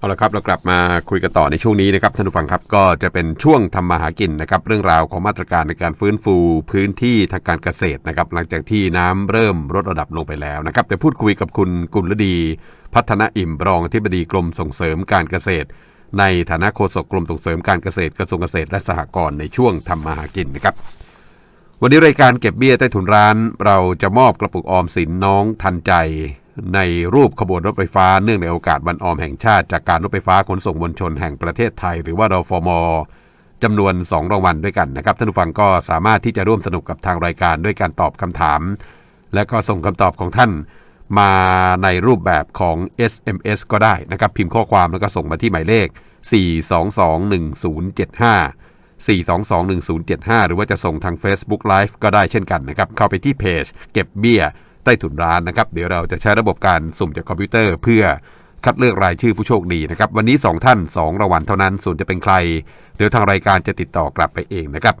เอาละครับเรากลับมาคุยกันต่อในช่วงนี้นะครับท่านผู้ฟังครับก็จะเป็นช่วงทำมาหากินนะครับเรื่องราวของมาตรการในการฟื้นฟูพื้นที่ทางการเกษตรนะครับหลังจากที่น้ำเริ่มลดระดับลงไปแล้วนะครับจะพูดคุยกับคุณกุลดี พัฒนาอิ่มรองอธิบดีกรมส่งเสริมการเกษตร ในฐานะโฆษกกรมส่งเสริมการเกษตรกระทรวงเกษตรและสหกรณ์ในช่วงทำมาหากินนะครับวันนี้รายการเก็บเบี้ยใต้ถุนร้าน เราจะมอบกระปุกออมสินน้องทันใจ ในรูปขบวนรถไฟฟ้าเนื่องในโอกาสวันออมแห่งชาติ จากการรถไฟฟ้าขนส่งมวลชนแห่งประเทศไทย หรือว่ารฟมจำนวน 2 รางวัลด้วยกันนะครับ ท่านผู้ฟังก็สามารถที่จะร่วมสนุกกับทางรายการด้วยการตอบคำถาม และก็ส่งคำตอบของท่านมาในรูปแบบของ SMS ก็ได้นะครับ พิมพ์ข้อความแล้วก็ส่งมาที่หมายเลข 4221075 4221075 หรือว่าจะส่งทาง Facebook Live ก็ได้เช่นกันนะครับ เข้าไปที่เพจ เก็บเบี้ย ต้ถุนร้านนะครับ เดี๋ยวเราจะใช้ระบบการสุ่มจากคอมพิวเตอร์ เพื่อคัดเลือกรายชื่อผู้โชคดีนะครับ วันนี้ 2 ท่าน 2รางวัลเท่านั้น ส่วนจะเป็นใคร เดี๋ยวทางรายการจะติดต่อกลับไปเองนะครับ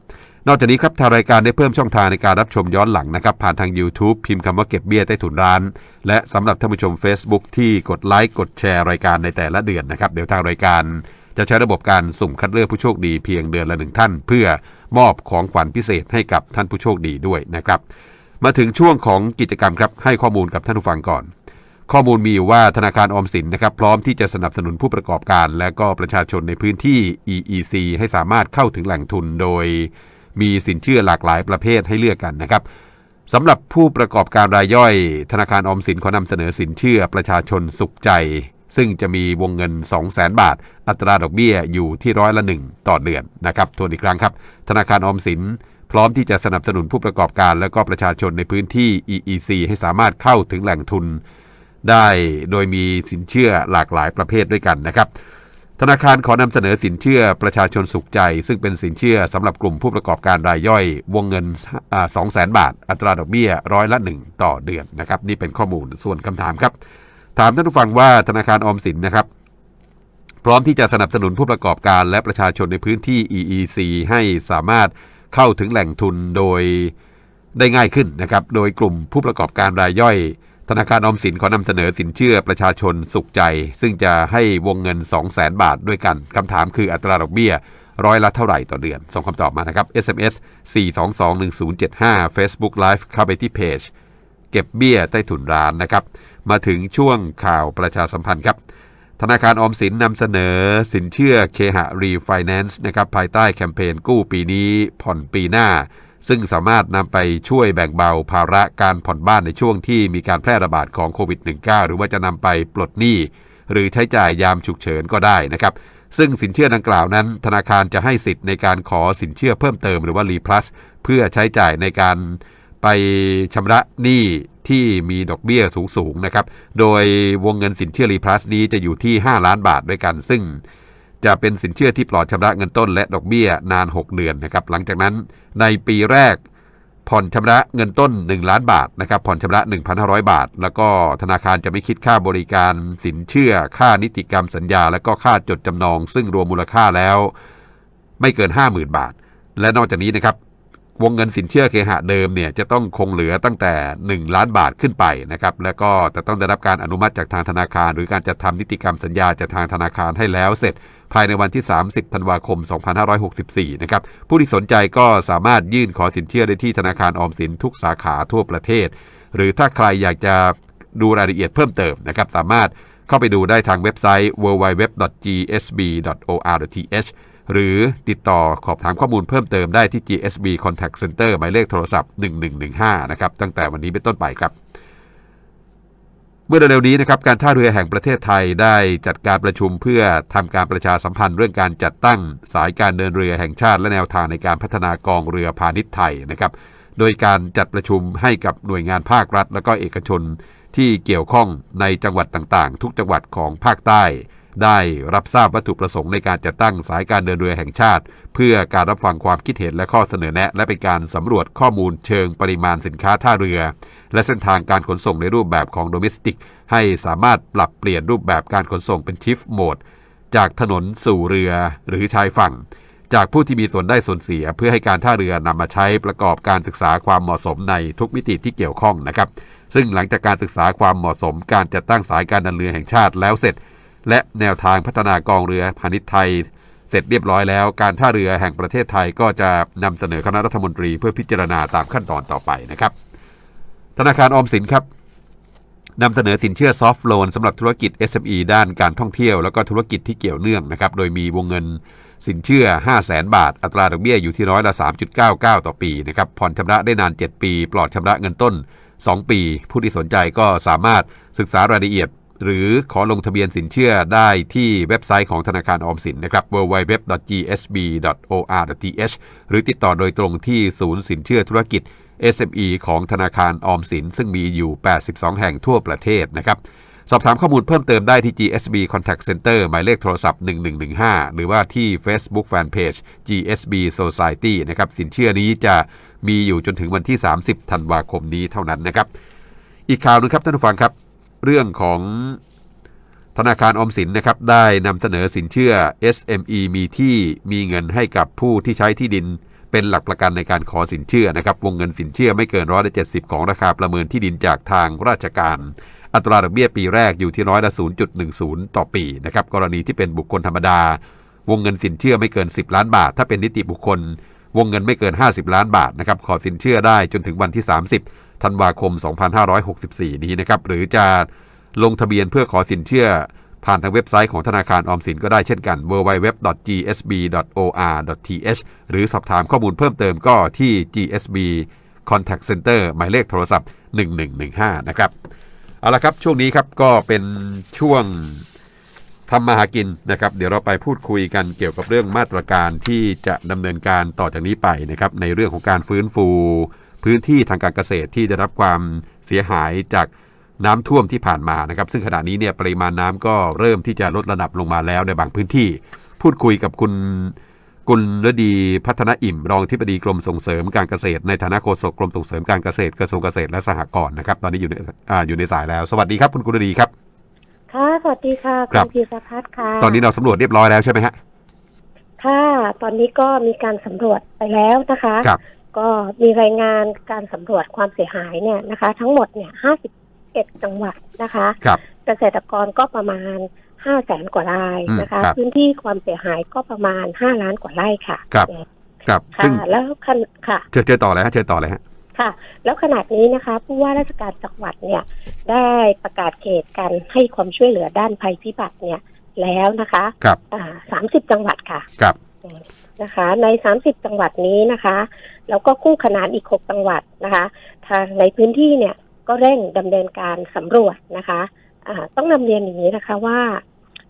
นอกจากนี้ครับทางรายการได้เพิ่มช่องทางในการรับชมย้อนหลังนะครับ ผ่านทาง YouTube พิมพ์คำว่าเก็บเบี้ยใต้ถุนร้าน และสำหรับท่านผู้ชม Facebook ที่กดไลค์กดแชร์รายการในแต่ละเดือนนะครับเดี๋ยวทางรายการจะใช้ระบบการสุ่มคัดเลือกผู้โชคดีเพียงเดือนละหนึ่งท่าน เพื่อมอบของขวัญพิเศษให้กับท่านผู้โชคดีด้วยนะครับ มาถึงช่วงของกิจกรรมครับให้ข้อมูลกับท่านผู้ฟังก่อน ข้อมูลมีว่าธนาคารออมสินนะครับพร้อมที่จะสนับสนุนผู้ประกอบการ และก็ประชาชนในพื้นที่ EEC ให้สามารถเข้าถึงแหล่งทุนโดย มีสินเชื่อหลากหลายประเภทให้เลือกกันนะครับสำหรับผู้ประกอบการรายย่อย ธนาคารออมสินขอนำเสนอสินเชื่อประชาชนสุขใจ ซึ่งจะมีวงเงิน 200,000บาท อัตราดอกเบี้ยอยู่ที่ร้อยละหนึ่งต่อเดือนนะครับทวนอีกครั้งครับ ธนาคารออมสิน พร้อมที่จะสนับสนุนผู้ประกอบการและก็ประชาชนในพื้นที่ EEC ให้สามารถเข้าถึงแหล่งทุน ได้โดยมีสินเชื่อหลากหลายประเภทด้วยกันนะครับ ธนาคารขอนำเสนอสินเชื่อประชาชนสุขใจ ซึ่งเป็นสินเชื่อสำหรับกลุ่มผู้ประกอบการรายย่อยวงเงินสองแสนบาท อัตราดอกเบี้ยร้อยละหนึ่งต่อเดือนนะครับนี่เป็นข้อมูลส่วนคำถามครับ ถามท่านผู้ฟังว่าธนาคารออมสินนะครับพร้อมที่จะสนับสนุนผู้ประกอบการและประชาชนในพื้นที่ EEC ให้สามารถ เข้าถึงแหล่งทุนโดยได้ง่ายขึ้นนะครับ โดยกลุ่มผู้ประกอบการรายย่อย ธนาคารออมสินขอนำเสนอสินเชื่อประชาชนสุขใจ ซึ่งจะให้วงเงิน 2 0 0 0 0 0บาทด้วยกันคำถามคืออัตราดอกเบี้ยร้อยละเท่าไหร่ต่อเดือน ส่งคำตอบมานะครับ SMS 4221075 Facebook Live เข้าไปที่เพจ เก็บเบี้ยใต้ถุนร้านนะครับ มาถึงช่วงข่าวประชาสัมพันธ์ครับ ธนาคารออมสินนำเสนอสินเชื่อเคหะรีไฟแนนซ์นะครับภายใต้แคมเปญกู้ปีนี้ผ่อนปีหน้า ซึ่งสามารถนำไปช่วยแบ่งเบาภาระการผ่อนบ้านในช่วงที่มีการแพร่ระบาดของโควิด -19 หรือว่าจะนำไปปลดหนี้ หรือใช้จ่ายยามฉุกเฉินก็ได้นะครับ ซึ่งสินเชื่อดังกล่าวนั้น ธนาคารจะให้สิทธิ์ในการขอสินเชื่อเพิ่มเติมหรือว่ารีพลัสเพื่อใช้จ่ายในการ ไปชำระหนี้ที่มีดอกเบี้ยสูงๆนะครับ โดยวงเงินสินเชื่อรีพลัสนี้จะอยู่ที่ 5 ล้านบาทด้วยกัน ซึ่งจะเป็นสินเชื่อที่ปลอดชำระเงินต้นและดอกเบี้ยนาน 6 เดือนนะครับ หลังจากนั้นในปีแรกผ่อนชำระเงินต้น 1 ล้านบาทนะครับผ่อนชำระ 1,500 บาท แล้วก็ธนาคารจะไม่คิดค่าบริการสินเชื่อค่านิติกรรมสัญญา และก็ค่าจดจำนอง ซึ่งรวมมูลค่าแล้ว ไม่เกิน 50,000 บาท และนอกจากนี้นะครับ วงเงินสินเชื่อเคหะเดิมเนี่ยจะต้องคงเหลือตั้งแต่ 1 ล้านบาทขึ้นไปนะครับแล้วก็จะต้องได้รับการอนุมัติจากทางธนาคาร หรือการจัดทำนิติกรรมสัญญาจากทางธนาคารให้แล้วเสร็จ ภายในวันที่ 30 ธันวาคม 2564 นะครับผู้ที่สนใจก็สามารถยื่นขอสินเชื่อได้ที่ธนาคารออมสินทุกสาขาทั่วประเทศ หรือถ้าใครอยากจะดูรายละเอียดเพิ่มเติมนะครับสามารถเข้าไปดูได้ทางเว็บไซต์ www.gsb.or.th หรือติดต่อขอบถามข้อมูลเพิ่มเติมได้ที่ GSB Contact Center หมายเลขโทรศัพท์ 1115 นะครับ ตั้งแต่วันนี้เป็นต้นไปครับ เมื่อเร็วๆนี้นะครับการท่าเรือแห่งประเทศไทยได้จัดการประชุมเพื่อทำการประชาสัมพันธ์เรื่องการจัดตั้งสายการเดินเรือแห่งชาติและแนวทางในการพัฒนากองเรือพาณิชย์ไทยนะครับ โดยการจัดประชุมให้กับหน่วยงานภาครัฐ และก็เอกชนที่เกี่ยวข้องในจังหวัดต่างๆ ทุกจังหวัดของภาคใต้ ได้รับทราบวัตถุประสงค์ในการจัดตั้งสายการเดินเรือแห่งชาติ เพื่อการรับฟังความคิดเห็นและข้อเสนอแนะ และเป็นการสำรวจข้อมูลเชิงปริมาณสินค้าท่าเรือ และเส้นทางการขนส่งในรูปแบบของโดเมสติก ให้สามารถปรับเปลี่ยนรูปแบบการขนส่งเป็นชิฟโหมดจากถนนสู่เรือหรือชายฝั่ง จากผู้ที่มีส่วนได้ส่วนเสีย เพื่อให้การท่าเรือนำมาใช้ประกอบการศึกษาความเหมาะสมในทุกมิติที่เกี่ยวข้องนะครับ ซึ่งหลังจากการศึกษาความเหมาะสมการจัดตั้งสายการเดินเรือแห่งชาติแล้วเสร็จ และแนวทางพัฒนากองเรือพาณิชย์ไทย เสร็จเรียบร้อยแล้ว การท่าเรือแห่งประเทศไทยก็จะนำเสนอคณะรัฐมนตรีเพื่อพิจารณาตามขั้นตอนต่อไปนะครับ ธนาคารออมสินครับนำเสนอสินเชื่อซอฟท์โลนสำหรับธุรกิจ SME ด้านการท่องเที่ยว แล้วก็ธุรกิจที่เกี่ยวเนื่องนะครับ โดยมีวงเงินสินเชื่อ 5 0 0แสนบาท อัตราดอกเบี้ยอยู่ที่ร้อยละ 3.99 ต่อปีนะครับ ผ่อนชำระได้นาน 7 ปี ปลอดชำระเงินต้น 2 ปี ผู้ที่สนใจก็สามารถศึกษารายละเอียด หรือขอลงทะเบียนสินเชื่อได้ที่เว็บไซต์ของธนาคารออมสินนะครับ www.gsb.or.th หรือติดต่อโดยตรงที่ศูนย์สินเชื่อธุรกิจ SME ของธนาคารออมสิน ซึ่งมีอยู่ 82 แห่งทั่วประเทศนะครับสอบถามข้อมูลเพิ่มเติมได้ที่ GSB Contact Center หมายเลขโทรศัพท์ 1115 หรือว่าที่ Facebook Fanpage GSB Society นะครับสินเชื่อนี้จะมีอยู่จนถึงวันที่ 30 ธันวาคมนี้เท่านั้นนะครับ อีกข่าวหนึงครับท่านผู้ฟังครับ เรื่องของธนาคารอมสินนะครับได้นำเสนอสินเชื่อ SME มีที่มีเงินให้กับผู้ที่ใช้ที่ดิน เป็นหลักประกันในการขอสินเชื่อนะครับ วงเงินสินเชื่อไม่เกินร้อยละเจ็ดสิบของราคาประเมินที่ดินจากทางราชการ อัตราดอกเบี้ยปีแรกอยู่ที่ร้อยละ 0.10 ต่อปีนะครับกรณีที่เป็นบุคคลธรรมดา วงเงินสินเชื่อไม่เกิน 10 ล้านบาท ถ้าเป็นนิติบุคคล วงเงินไม่เกิน 50 ล้านบาทนะครับขอสินเชื่อได้จนถึงวันที่ 30 ธันวาคม 2564 นี้นะครับ หรือจะลงทะเบียนเพื่อขอสินเชื่อ ผ่านทางเว็บไซต์ของธนาคารออมสินก็ได้เช่นกัน www.gsb.or.th หรือสอบถามข้อมูลเพิ่มเติมก็ที่ GSB Contact Center หมายเลขโทรศัพท์ 1115 นะครับ เอาละครับ ช่วงนี้ครับก็เป็นช่วงทำมาหากินนะครับ เดี๋ยวเราไปพูดคุยกันเกี่ยวกับเรื่องมาตรการที่จะดำเนินการต่อจากนี้ไปนะครับในเรื่องของการฟื้นฟู พื้นที่ทางการเกษตรที่ได้รับความเสียหายจากน้ำท่วมที่ผ่านมานะครับ ซึ่งขณะนี้เนี่ยปริมาณน้ำก็เริ่มที่จะลดระดับลงมาแล้วในบางพื้นที่ พูดคุยกับคุณกุลฤดีพัฒนาอิ่ม รองที่ปดีกรมส่งเสริมการเกษตรในฐานะโฆษกกรมส่งเสริมการเกษตรกระทรวงเกษตรและสหกรณ์นะครับ ตอนนี้อยู่ในอ่าอยู่ในสายแล้ว สวัสดีครับคุณกุลฤดีครับค่ะสวัสดีค่ะครับณพีรพัฒน์ค่ะ ตอนนี้เราสำรวจเรียบร้อยแล้วใช่ไหมฮะค่ะตอนนี้ก็มีการสำรวจไปแล้วนะคะครับ ก็มีรายงานการสำรวจความเสียหายเนี่ยนะคะ ทั้งหมดเนี่ย51จังหวัดนะคะครับเกษตรกรก็ประมาณ5แสนกว่ารายนะคะอืมครับพื้นที่ความเสียหายก็ประมาณ5ล้านกว่าไร่ค่ะครับครับค่ะซึ่งแล้วคันค่ะเชิญเชิญต่อเลยฮะเชิญต่อเลยฮะค่ะ แล้วขนาดนี้นะคะ ผู้ว่าราชการจังหวัดเนี่ย ได้ประกาศเขตการให้ความช่วยเหลือด้านภัยพิบัติเนี่ยแล้วนะคะครับอ่าสามสิบจังหวัดค่ะครับนะคะ ในสามสิบจังหวัดนี้นะคะ แล้วก็คู่ขนานอีกหกจังหวัดนะคะทางในพื้นที่เนี่ยก็เร่งดำเนินการสำรวจนะคะอ่าต้องนำเรียนอย่างนี้นะคะว่า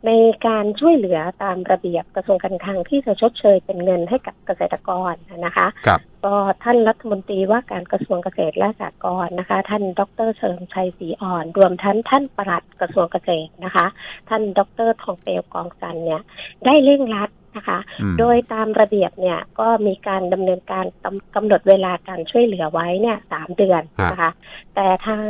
ในการช่วยเหลือตามระเบียบกระทรวงการคลังที่จะชดเชยเป็นเงินให้กับเกษตรกรนะคะครับก็ท่านรัฐมนตรีว่าการกระทรวงเกษตรและสหกรณ์นะคะ ท่านดรเฉลิมชัยศรีอ่อน รวมทั้งท่านปลัดกระทรวงเกษตรนะคะ ท่านดรทองเปลวกองจันทร์เนี่ยได้เร่งรัด นะคะอืมโดยตามระเบียบเนี่ยก็มีการดำเนินการกำกำหนดเวลาการช่วยเหลือไว้เนี่ยสามเดือนนะคะ แต่ทาง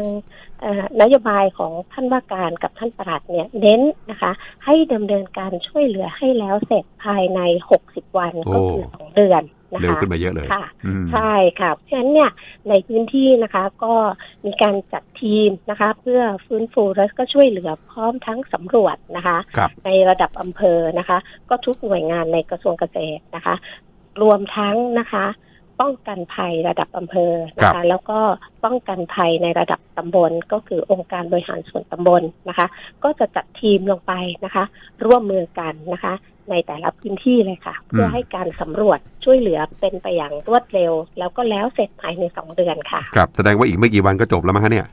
เอ่อนโยบายของท่านว่าการกับท่านปลัดเนี่ยเน้นนะคะ ให้ดำเนินการช่วยเหลือให้แล้วเสร็จภายใน 60 วันโอ้ก็คือสองเดือน นะเร็วคะขึ้นมาเยอะเลยค่ะอืมใช่ค่ะ เพราะฉะนั้นเนี่ยในพื้นที่นะคะก็มีการจัดทีมนะคะ เพื่อฟื้นฟูและก็ช่วยเหลือพร้อมทั้งสำรวจนะคะครับในระดับอำเภอนะคะ ก็ทุกหน่วยงานในกระทรวงเกษตรนะคะ รวมทั้งนะคะป้องกันภัยระดับอำเภอนะครัคะบแล้วก็ป้องกันภัยในระดับตำบลก็คือองค์การบริหารส่วนตำบลนะคะ ก็จะจัดทีมลงไปนะคะ ร่วมมือกันนะคะ ในแต่ละพื้นที่เลยค่ะ เพื่อให้การสำรวจช่วยเหลือเป็นไปอย่างรวดเร็ว แล้วก็แล้วเสร็จภายในสองเดือนค่ะ ครับแสดงว่าอีกไม่กี่วันก็จบแล้วมั้งฮะเนี่ย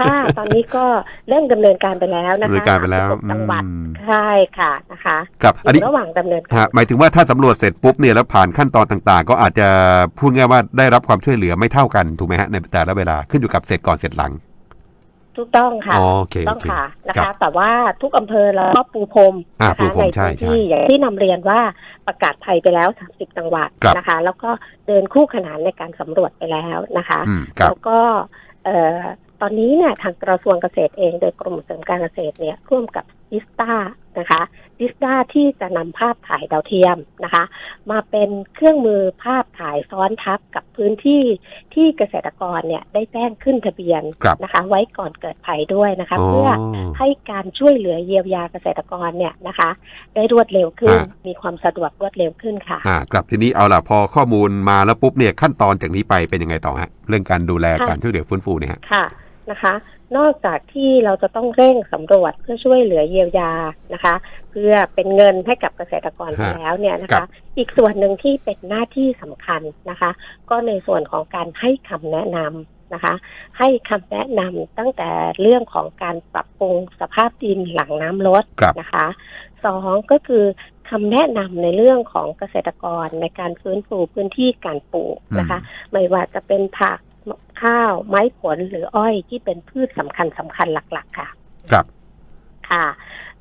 ค่ะตอนนี้ก็เริ่มดำเนินการไปแล้วนะดำเนิคะนการไปแล้ว36จังหวัดอืมใช่ค่ะนะคะครับอันอนี้ยู่ระหว่างดำเนินการฮะหมายถึงว่าถ้าสำรวจเสร็จปุ๊บเนี่ยแล้วผ่านขั้นตอนต่างๆ ก็อาจจะพูดง่ายว่าได้รับความช่วยเหลือไม่เท่ากันถูกไหมฮะในแต่ละเวลาขึ้นอยู่กับเสร็จก่อนเสร็จหลัง ถูกต้องค่ะอ๋อโอเคต้โอองเคค่ะนะครัคะ บแต่ว่าทุกอำเภอเราก็ปูพรมอ่านะปูคะพรมในใช่พื้นใช่ที่อย่างที่นำเรียนว่าประกาศภัยไปแล้ว 30 จังหวัดครับ นะคะ แล้วก็เดินคู่ขนานในการสำรวจไปแล้วนะคะ อืมครับ แล้วก็เอ่อตอนนี้เนี่ยทางกระทรวงเกษตรเองโดยกรมเสริมการเกษตรเนี่ยร่วมกับ อิสตานะคะจจิสดาที่จะนำภาพถ่ายดาวเทียมนะคะ มาเป็นเครื่องมือภาพถ่ายซ้อนทับกับพื้นที่ที่เกษตรกรเนี่ยได้แจ้งขึ้นทะเบียนครับนะคะ ไว้ก่อนเกิดภัยด้วยนะคะอ๋อเพื่อให้การช่วยเหลือเยียวยาเกษตรกรเนี่ยนะคะ ได้รวดเร็วขึ้นฮะมีความสะดวกรวดเร็วขึ้นค่ะอ่าครับทีนี้เอาล่ะพอข้อมูลมาแล้วปุ๊บเนี่ยขั้นตอนจากนี้ไปเป็นยังไงต่อฮะเรื่องการดูแลค่ะการช่วยเหลือฟื้นฟูเนี่ยฮะค่ะนะคะ นอกจากที่เราจะต้องเร่งสำรวจเพื่อช่วยเหลือเยียวยานะคะ เพื่อเป็นเงินให้กับเกษตรกรไปฮะแล้วเนี่ยนะครัคะบอีกส่วนหนึ่งที่เป็นหน้าที่สำคัญนะคะ ก็ในส่วนของการให้คำแนะนำนะคะ ให้คำแนะนำตั้งแต่เรื่องของการปรับปรุงสภาพดินหลังน้ำลดครับนะคะสองก็คือคำแนะนำในเรื่องของเกษตรกรในการฟื้นฟูพื้นที่การปลูกนะคะ ไม่ว่าจะเป็นผัก ข้าว ไม้ผลหรืออ้อยที่เป็นพืชสำคัญสำคัญหลัก ๆ ค่ะ ครับ ค่ะ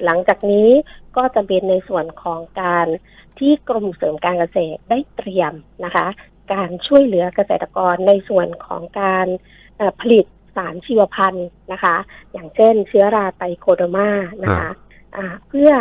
หลังจากนี้ก็จะเป็นในส่วนของการที่กรมเสริมการเกษตรได้เตรียมนะคะ การช่วยเหลือเกษตรกรในส่วนของการเอ่อผลิตสารชีวพันธุ์นะคะ อย่างเช่นเชื้อราไตโคโดมานะคะอ่าเพื่อ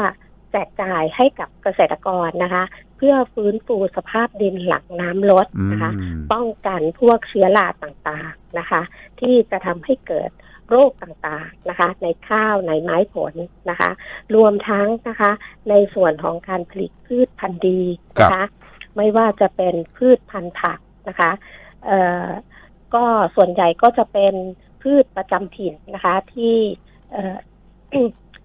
แจกจ่ายให้กับเกษตรกรนะคะเพื่อฟื้นฟูสภาพดินหลังน้ำลดอืมนะคะ ป้องกันพวกเชื้อราต่างๆนะคะ ที่จะทำให้เกิดโรคต่างๆนะคะ ในข้าวในไม้ผลนะคะ รวมทั้งนะคะ ในส่วนของการผลิตพืชพันธุ์ดีนะคะ ไม่ว่าจะเป็นพืชพันธุ์ผักนะคะเอ่อก็ส่วนใหญ่ก็จะเป็นพืชประจำถิ่นนะคะ ที่เอ่อ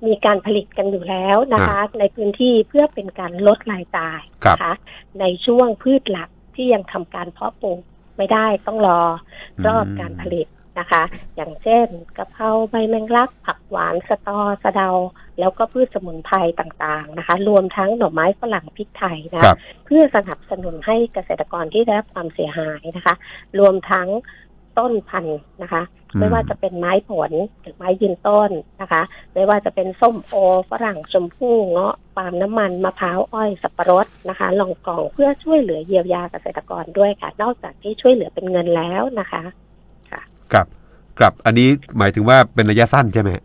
มีการผลิตกันอยู่แล้วนะคะ ในพื้นที่เพื่อเป็นการลดรายจ่ายครับนะคะ ในช่วงพืชหลักที่ยังทำการเพาะปลูกไม่ได้ต้องรอรอบการผลิตนะคะ อย่างเช่นกะเพราใบแมงลัก ผักหวานสะตอสะเดา แล้วก็พืชสมุนไพรต่างๆนะคะ รวมทั้งหน่อไม้ฝรั่งพริกไทยนะครับเพื่อสนับสนุนให้เกษตรกรที่ได้รับความเสียหายนะคะ รวมทั้ง ต้นพันธุ์นะคะอืมไม่ว่าจะเป็นไม้ผลหรือไม้ยืนต้นนะคะ ไม่ว่าจะเป็นส้มโอฝรั่งชมพู่เงาะปาล์มน้ำมันมะพร้าวอ้อยสับปะรดนะคะลองกองเพื่อช่วยเหลือเยียวยาเกษตรกรด้วยค่ะ นอกจากที่ช่วยเหลือเป็นเงินแล้วนะคะครับครับอันนี้หมายถึงว่าเป็นระยะสั้นใช่ไหมฮะ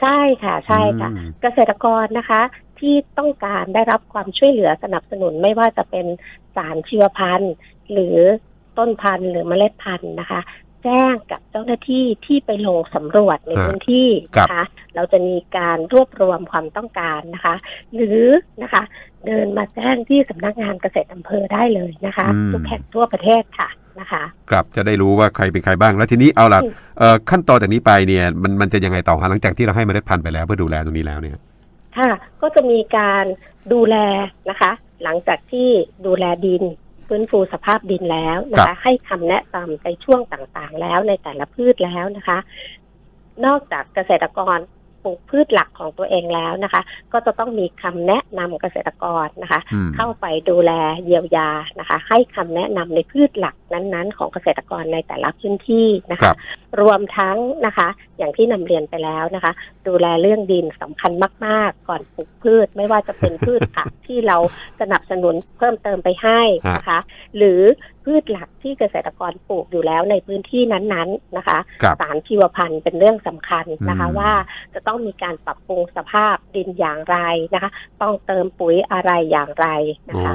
ใช่ค่ะ ใช่ค่ะอืมเกษตรกรนะคะ ที่ต้องการได้รับความช่วยเหลือสนับสนุนไม่ว่าจะเป็นสารชีวพันธุ์ หรือ ต้นพันธุ์หรือเมล็ดพันธุ์นะคะ แจ้งกับเจ้าหน้าที่ที่ไปลงสำรวจในฮะพื้นที่ครับนะคะ เราจะมีการรวบรวมความต้องการนะคะ หรือนะคะ เดินมาแจ้งที่สำนักงานเกษตรอำเภอได้เลยนะคะอืมทุกแห่งทั่วประเทศค่ะนะคะครับจะได้รู้ว่าใครเป็นใครบ้าง แล้วทีนี้เอาล่ะอืมเอ่อขั้นตอนจากนี้ไปเนี่ยมันมันจะยังไงต่อฮะหลังจากที่เราให้เมล็ดพันธุ์ไปแล้วเพื่อดูแลตรงนี้แล้วเนี่ยค่ะก็จะมีการดูแลนะคะ หลังจากที่ดูแลดิน ฟื้นฟูสภาพดินแล้วนะครัคะบให้คำแนะนำในช่วงต่างๆ แล้วในแต่ละพืชแล้วนะคะ นอกจากเกษตรกรป ลูกพืชหลักของตัวเองแล้วนะคะ ก็จะต้องมีคำแนะนำเกษตรกรนะคะอืมเข้าไปดูแลเยียวยานะคะ ให้คำแนะนำในพืชหลักนั้นๆ ของเกษตรกรในแต่ละพื้นที่นะครัคะบรวมทั้งนะคะ อย่างที่นำเรียนไปแล้วนะคะ ดูแลเรื่องดินสำคัญมาก ๆ ก่อนปลูกพืชไม่ว่าจะเป็นพืชผักที่เราสนับสนุนเพิ่มเติมไปให้นะคะ หรือ พืชหลักที่เกษตรกรปลูกอยู่แล้วในพื้นที่นั้นๆนะคะครับสารชีวพันธุ์เป็นเรื่องสำคัญนะคะอืมว่าจะต้องมีการปรับปรุงสภาพดินอย่างไรนะคะ ต้องเติมปุ๋ยอะไรอย่างไรนะอ๋อคะ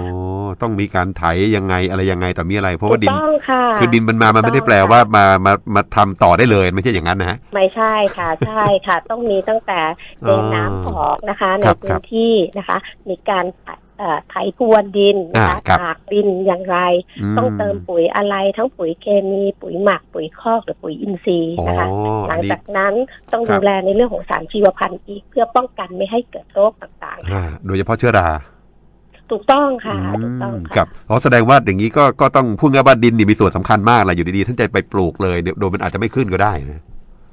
ต้องมีการไถยังไงอะไรยังไงแต่มีอะไร เพราะถูว่ากดินต้องค่ะคือดินมันมามันไม่ได้แปลว่ามามามาทำต่อได้เลยไม่ใช่อย่างนั้นนะฮะไม่ใช่ค่ะใช่ค่ะ ต้องมีตั้งแต่เดินน้ำออกนะคะ ในครับพื้นที่นะคะ มีการเอ่อ ไถพรวนดินนะคะอ่าครับตากดินอย่างไร ต้องเติมปุ๋ยอะไรทั้งปุ๋ยเคมีปุ๋ยหมักปุ๋ยคอกหรือปุ๋ยอินทรีย์อ๋อนะคะหอัลันงนี้จากนั้นต้องครับดูแลในเรื่องของสารชีวพันธุ์อีกเพื่อป้องกันไม่ให้เกิดโรคต่างอ่าโดยเฉพาะเชื้อราๆถูกต้องค่ะถูกต้องอืมค่ะครับอ๋อแสดงว่าอย่างนี้ก็ก็ต้องพูดง่ายว่าดินนี่มีส่วนสำคัญมากแหละอยู่ดีๆท่านจะไปปลูกเลยเดี๋ยวโดยมันอาจจะไม่ขึ้นก็ได้นะ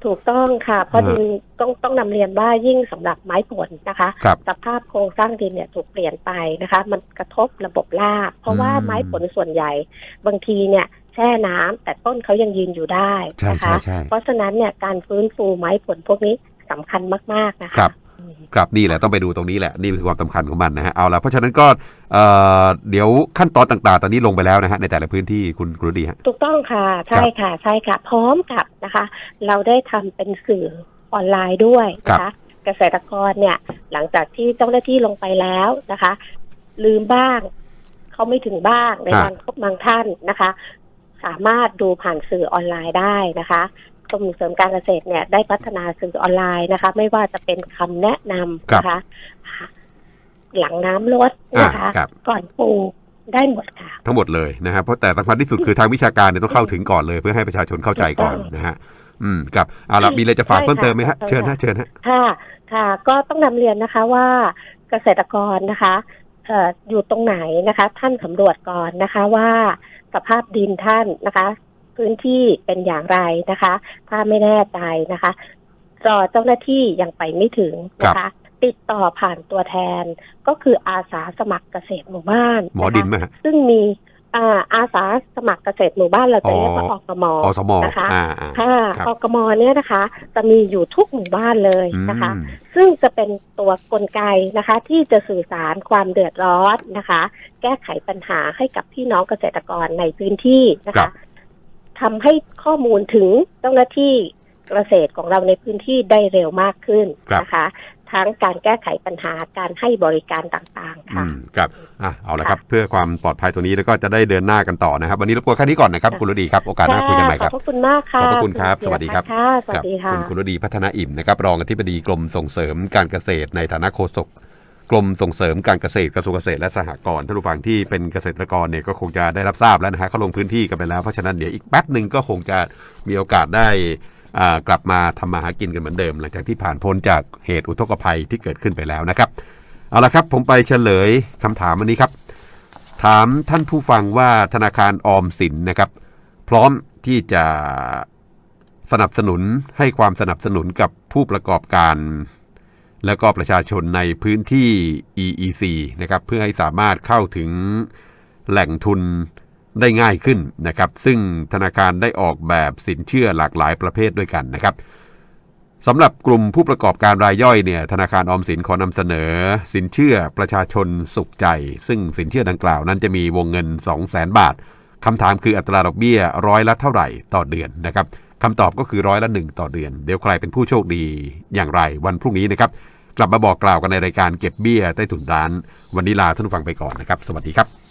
ถูกต้องค่ะเพราะอ่าดินต้องต้องนำเรียนว่ายิ่งสำหรับไม้ผลนะคะครับสภาพโครงสร้างดินเนี่ยถูกเปลี่ยนไปนะคะ มันกระทบระบบรากเพราะว่าอืมไม้ผลส่วนใหญ่ บางทีเนี่ยแช่น้ำแต่ต้นเขายังยืนอยู่ได้ใช่นะใช่คะใช่เพราะฉะนั้นเนี่ยการฟื้นฟูไม้ผลพวกนี้สำคัญมาก ๆนะคคะรับอืม ครับนี่แหละต้องไปดูตรงนี้แหละนี่คือความสำคัญของมันนะฮะเอาละเพราะฉะนั้นก็เอ่อเดี๋ยวขั้นตอนต่างๆ ตอนนี้ลงไปแล้วนะฮะในแต่ละพื้นที่คุณกรุดีฮะถูกต้องค่ะใช่ค่ะใช่ค่ะ พร้อมกับนะคะ เราได้ทำเป็นสื่อออนไลน์ด้วยนะคะเกกษตรกรเนี่ย หลังจากที่เจ้าหน้าที่ลงไปแล้วนะคะ ลืมบ้างเขาไม่ถึงบ้างในครับบางบางท่านนะคะ สามารถดูผ่านสื่อออนไลน์ได้นะคะ กรมส่งเสริมการเกษตรเนี่ยได้พัฒนาสื่อออนไลน์นะคะ ไม่ว่าจะเป็นคำแนะนำนะคะ หลังน้ำลดอ่านะคะครับก่อนปลูกได้หมดค่ะทั้งหมดเลยนะครับเพราะแต่สำคัญที่สุดคือทางวิชาการเนี่ยต้องเข้าถึงก่อนเลย เพื่อให้ประชาชนเข้าใจก่อนนะฮะอืมครับเอาละมีอะไรจะฝากใช่ค่ะเพิ่มเติมไหมฮะใช่ค่ะเชิญฮะเชิญฮะค่ะ ค่ะ ก็ต้องนำเรียนนะคะว่าเกษตรกรนะคะเอ่ออยู่ตรงไหนนะคะ ท่านสำรวจก่อนนะคะว่าสภาพดินท่านนะคะ พื้นที่เป็นอย่างไรนะคะ ถ้าไม่แน่ใจนะคะรอเจ้าหน้าที่ยังไปไม่ถึงนะคะ ติดต่อผ่านตัวแทนก็คืออาสาสมัครเกษตรหมู่บ้าน หมอนะคะดินไหมฮะซึ่งมีอ่าอาสาสมัครเกษตรหมู่บ้านเราจะเรียกว่าอ๋ออกมอสมนะคะอ่าอ่าค่ะครับอกมเนี่ยนะคะ จะมีอยู่ทุกหมู่บ้านเลยนะคะอืมซึ่งจะเป็นตัวกลไกนะคะ ที่จะสื่อสารความเดือดร้อนนะคะ แก้ไขปัญหาให้กับพี่น้องเกษตรกรในพื้นที่นะครัคะบ ทำให้ข้อมูลถึงเจ้าหน้าที่เกษตรของเราในพื้นที่ได้เร็วมากขึ้นนะคะ ทั้งการแก้ไขปัญหาการให้บริการต่างๆอืค่ะมครับอะเอาละครับ เพื่อความปลอดภัยตัวนี้แล้วก็จะได้เดินหน้ากันต่อนะครับ วันนี้รบกวนแค่นี้ก่อนนะครับค่ะคุณรดีครับโอกาสหน้าคุยกันใหม่ครับขอบพระคุณมากค่ะขอบพระคุณครับ สวัสดีครับค่ะสวัสดีค่ะคุณคุณรดีพัฒนาอิ่มนะครับรองอธิบดีกรมส่งเสริมการเกษตรในฐานะโฆษก กรมส่งเสริมการเกษตรกระทรวงเกษตรและสหกรณ์ท่านผู้ฟังที่เป็นเกษตรกรเนี่ยก็คงจะได้รับทราบแล้วนะฮะเขาลงพื้นที่กันไปแล้วเพราะฉะนั้นเดี๋ยวอีกแป๊บหนึ่งก็คงจะมีโอกาสได้อ่ากลับมาทำมาหากินกันเหมือนเดิม หลังจากที่ผ่านพ้นจากเหตุอุทกภัยที่เกิดขึ้นไปแล้วนะครับเอาละครับผมไปเฉลยคำถามวันนี้ครับ ถามท่านผู้ฟังว่าธนาคารออมสินนะครับ พร้อมที่จะสนับสนุนให้ความสนับสนุนกับผู้ประกอบการ และก็ประชาชนในพื้นที่ EEC นะครับเพื่อให้สามารถเข้าถึงแหล่งทุนได้ง่ายขึ้นนะครับซึ่งธนาคารได้ออกแบบสินเชื่อหลากหลายประเภทด้วยกันนะครับสำหรับกลุ่มผู้ประกอบการรายย่อยเนี่ยธนาคารออมสินขอนำเสนอ สินเชื่อประชาชนสุขใจ ซึ่งสินเชื่อดังกล่าวนั้นจะมีวงเงิน 2 0 0 0 0 0 บาทคำถามคืออัตราดอกเบี้ยร้อยละเท่าไหร่ต่อเดือนนะครับคำตอบก็คือร้อยละหนึ่งต่อเดือน เดี๋ยวใครเป็นผู้โชคดีอย่างไรวันพรุ่งนี้นะครับ กลับมาบอกกล่าวกันในรายการเก็บเบี้ยใต้ถุนร้าน วันนี้ลาท่านผู้ฟังไปก่อนนะครับ สวัสดีครับ